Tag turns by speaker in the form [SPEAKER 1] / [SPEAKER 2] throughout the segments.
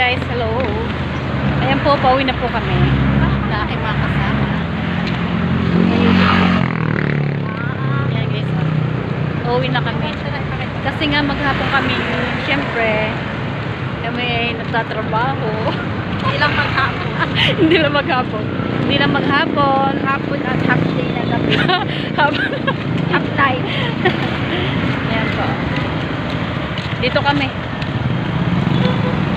[SPEAKER 1] guys, hello. Ayan po, pauwi na po kami. Na aking mga kasama. Ayan guys, pauwi na kami. Kasi nga maghapon kami, syempre, kami nagtatrabaho.
[SPEAKER 2] Ilang maghapon.
[SPEAKER 1] Hindi lang maghapon. Hindi lang maghapon.
[SPEAKER 2] Hapon at half day na gabi. Half night.
[SPEAKER 1] Ayan po. Dito kami.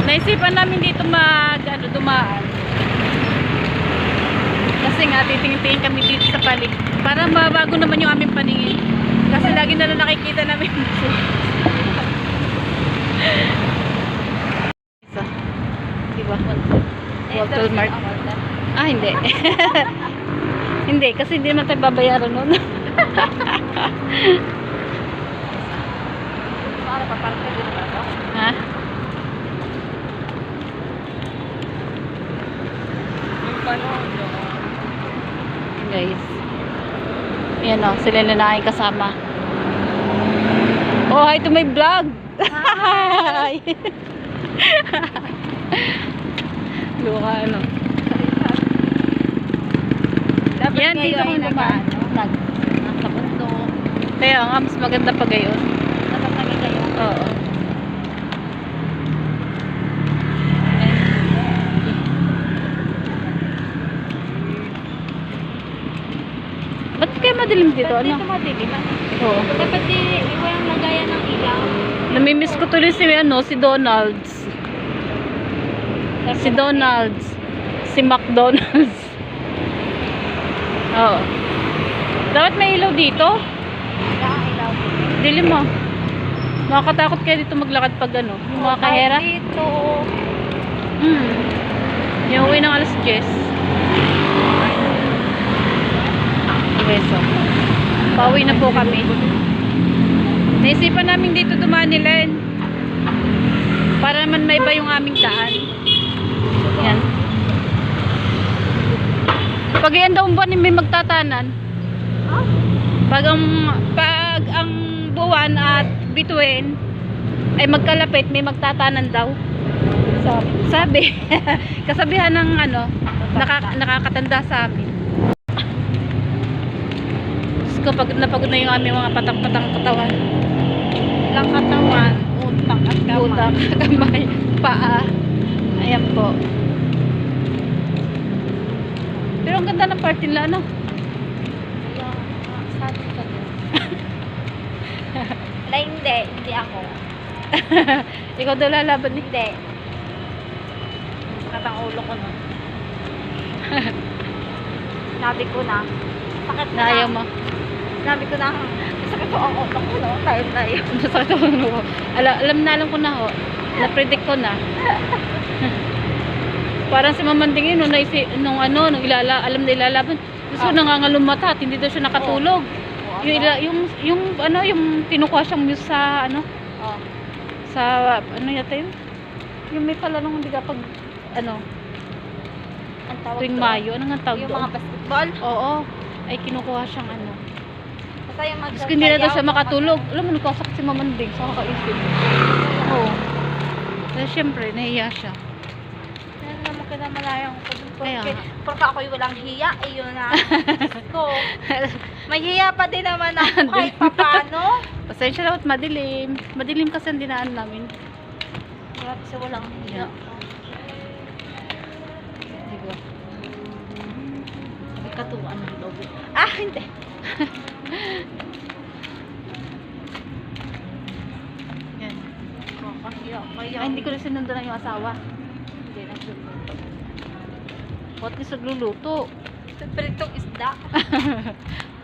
[SPEAKER 1] Naisipan namin dito mag, ano, dumaan. Kasi nga, titingin-tingin kami dito sa palig. Para mabago naman yung aming paningin. Kasi lagi na lang nakikita namin. Isa. Diba? Walter Mart. Ah, hindi. hindi, kasi hindi naman tayo babayaran nun.
[SPEAKER 2] Para ba ito?
[SPEAKER 1] ha?
[SPEAKER 2] Yung panon.
[SPEAKER 1] guys. Yan o, sila na na kasama. Oh, hi to my vlog! Hi! Luka, ano.
[SPEAKER 2] Dapat
[SPEAKER 1] Yan, dito
[SPEAKER 2] nasa bundok.
[SPEAKER 1] Kaya nga, mas maganda pa gayon.
[SPEAKER 2] Dapat naging kayo.
[SPEAKER 1] Oo. Ba't kaya madilim dito? Ano?
[SPEAKER 2] Dito madilim.
[SPEAKER 1] Oo.
[SPEAKER 2] Dapat di, yung lagayan ng ilaw.
[SPEAKER 1] Namimiss ko tuloy si, ano, si Donald's. Si Donald's. Si McDonald's. Oo. Dapat may ilaw dito. Dilim mo. Makakatakot kayo dito maglakad pag ano. Yung mga kahera.
[SPEAKER 2] Dito.
[SPEAKER 1] Hmm. Yung uwi ng alas 10. Okay, so. Pauwi na po kami. Naisipan namin dito dumaan nila. Para naman may iba yung aming daan. Yan. Pag yan daw buwan may magtatanan. Pag ang pag ang buwan at bituin ay magkalapit, may magtatanan daw.
[SPEAKER 2] Sabi.
[SPEAKER 1] Sabi, kasabihan ng ano, naka, nakakatanda sa amin. Ko, pagod na pagod na yung aming mga patang-patang katawan.
[SPEAKER 2] Lang katawan, utak at kamay.
[SPEAKER 1] Utak, kamay, paa. Ayan po. Pero ang ganda ng party nila, ano?
[SPEAKER 2] Ayun, ah. Wala, hindi. Hindi ako.
[SPEAKER 1] Ikaw daw lalaban ni.
[SPEAKER 2] Hindi. Sakit ang ulo ko nun. Sabi ko na. Sakit na.
[SPEAKER 1] Na ayaw mo.
[SPEAKER 2] Sabi ko na. Sakit po ang ulo ko no. Time na yun.
[SPEAKER 1] Masakit ano ko. Alam, alam na alam ko na ho. Na-predict ko na. Parang si Mamanding yun, nung, naisi, nung ano, nung ilala, alam na ilalaban. Gusto
[SPEAKER 2] Ah.
[SPEAKER 1] nangangalumata at hindi daw siya nakatulog.
[SPEAKER 2] Oh,
[SPEAKER 1] Yung, ila, yung, yung, ano, yung kinukuha siyang muse sa, ano,
[SPEAKER 2] Oh.
[SPEAKER 1] sa, ano yata yun? Yung may pala nung hindi kapag, ano,
[SPEAKER 2] Ang tawag
[SPEAKER 1] tuwing
[SPEAKER 2] doon.
[SPEAKER 1] Mayo, ano nga tawag
[SPEAKER 2] Yung
[SPEAKER 1] doon?
[SPEAKER 2] mga basketball.
[SPEAKER 1] Oo, ay kinukuha siyang ano.
[SPEAKER 2] Yung mag
[SPEAKER 1] Tapos hindi na daw siya makatulog. Alam mo, nagkasakit si Mamanding sa kakaisip. Oo. Kaya syempre, nahiya siya.
[SPEAKER 2] Ano naman kinamalayang ko dun.
[SPEAKER 1] Kaya
[SPEAKER 2] Porque, ako'y walang hiya. Eh, yun na. Ko. May hiya pa din naman ako kahit papano.
[SPEAKER 1] Pasensya na at madilim. Madilim kasi ang dinaan namin.
[SPEAKER 2] Grabe siya walang hiya.
[SPEAKER 1] Di ba? Sabi katuan ng loob.
[SPEAKER 2] Ah, hindi.
[SPEAKER 1] Yan.
[SPEAKER 2] Kakahiya. Kaya.
[SPEAKER 1] Ay, hindi ko na sinundan yung asawa. Hindi, nagsundo. What is nagluluto?
[SPEAKER 2] Pritong isda.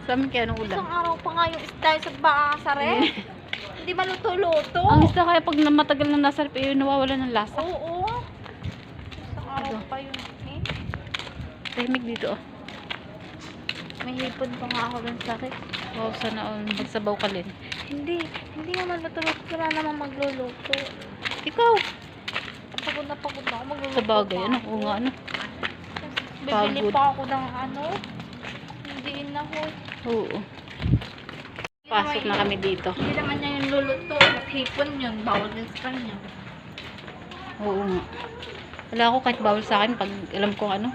[SPEAKER 1] Sa amin kaya nung ulam.
[SPEAKER 2] Isang araw pa nga yung isda sa bakasare. Hindi maluto-luto.
[SPEAKER 1] Ang isda kaya pag na matagal na nasa rep, eh, nawawala ng lasa.
[SPEAKER 2] Oo. Isang araw
[SPEAKER 1] Ano?
[SPEAKER 2] pa yun eh.
[SPEAKER 1] Tahimik dito. oh.
[SPEAKER 2] May hipon pa nga ako dun sa akin.
[SPEAKER 1] Wow, sana all magsabaw ka din.
[SPEAKER 2] Hindi. Hindi nga maluto-luto. Wala namang magluluto.
[SPEAKER 1] Ikaw!
[SPEAKER 2] Pagod na pagod na ako. Magluluto
[SPEAKER 1] Sa bagay, ano? Oo nga, ano?
[SPEAKER 2] Bibili
[SPEAKER 1] Pagod.
[SPEAKER 2] pa ako ng ano. Hindi na ako.
[SPEAKER 1] Oo. Pasok na kami dito.
[SPEAKER 2] Hindi naman niya yung luluto. At hipon yun. Bawal din sa kanya.
[SPEAKER 1] Oo nga. Wala ako kahit bawal sa akin pag alam ko ano.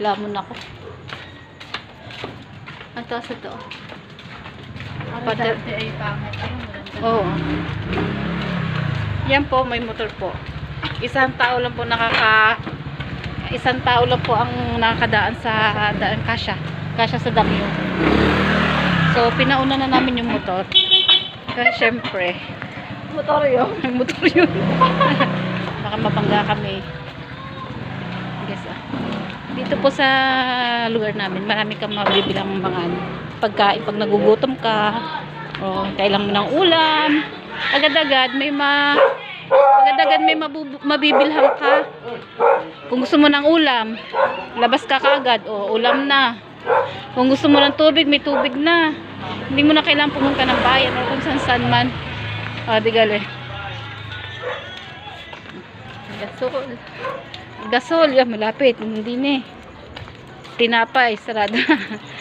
[SPEAKER 1] Lamon ako. Ang taas ito. Pater-
[SPEAKER 2] ay pangit yun.
[SPEAKER 1] Oo. Yan po, may motor po. Isang tao lang po nakaka isang tao lang po ang nakakadaan sa daan kasya. Kasya sa dakyo. So, pinauna na namin yung motor. Kasi syempre,
[SPEAKER 2] Motor yun.
[SPEAKER 1] motor yun. Baka mabangga kami. Guess, ah. Dito po sa lugar namin, marami kang mabibilang mga ano, pagkain. Pag nagugutom ka, o kailang mo ng ulam, agad-agad may ma agad-agad may mabibilhan ka. Kung gusto mo ng ulam, labas ka kaagad, o ulam na. Kung gusto mo ng tubig, may tubig na. Hindi mo na kailangan pumunta ng bayan o kung saan-saan man. Ah, di gali. Gasol. Gasol, yan, malapit. Hindi na eh. Tinapay, sarado.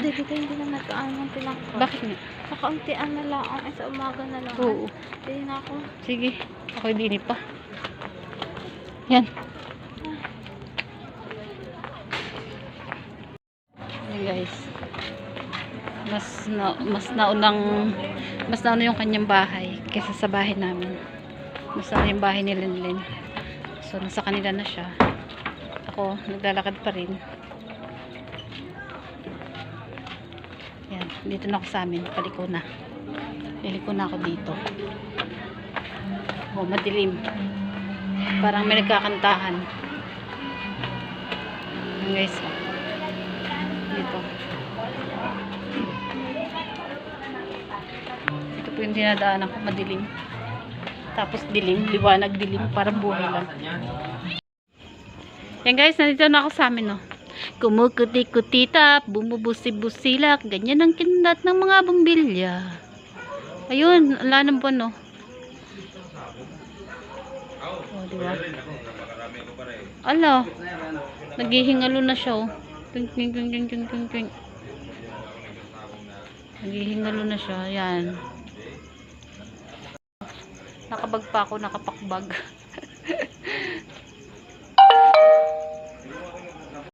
[SPEAKER 2] Hindi, dito hindi na nagkaan ng tinangka.
[SPEAKER 1] Bakit nga?
[SPEAKER 2] Kakauntian na lang. Ay, sa umaga na lang.
[SPEAKER 1] Oo.
[SPEAKER 2] Hindi na ako.
[SPEAKER 1] Sige. Ako hindi pa. Yan. Yan guys. Mas na, mas naunang mas nauna yung kanyang bahay kaysa sa bahay namin. Mas nauna yung bahay ni Linlin. So nasa kanila na siya. Ako naglalakad pa rin. Yan, dito na ako sa amin. Paliko na. Liliko na ako dito. Oh, madilim. Parang may nagkakantahan. Yan guys. oh. Dito. Ito po yung dinadaanan ko, madilim. Tapos dilim, liwanag dilim, parang buhay lang. Yan guys, nandito na ako sa amin, no. Kumukuti-kutitap, bumubusi-busilak, ganyan ang kindat ng mga bumbilya. Ayun, ala ng buwan, no. Oh, di ba? Ala, naghihingalo na siya, oh. Ting, ting, ting, ting, ting, ting, ting. Naghihingalo na siya, yan. Nakabag pa ako, nakapakbag.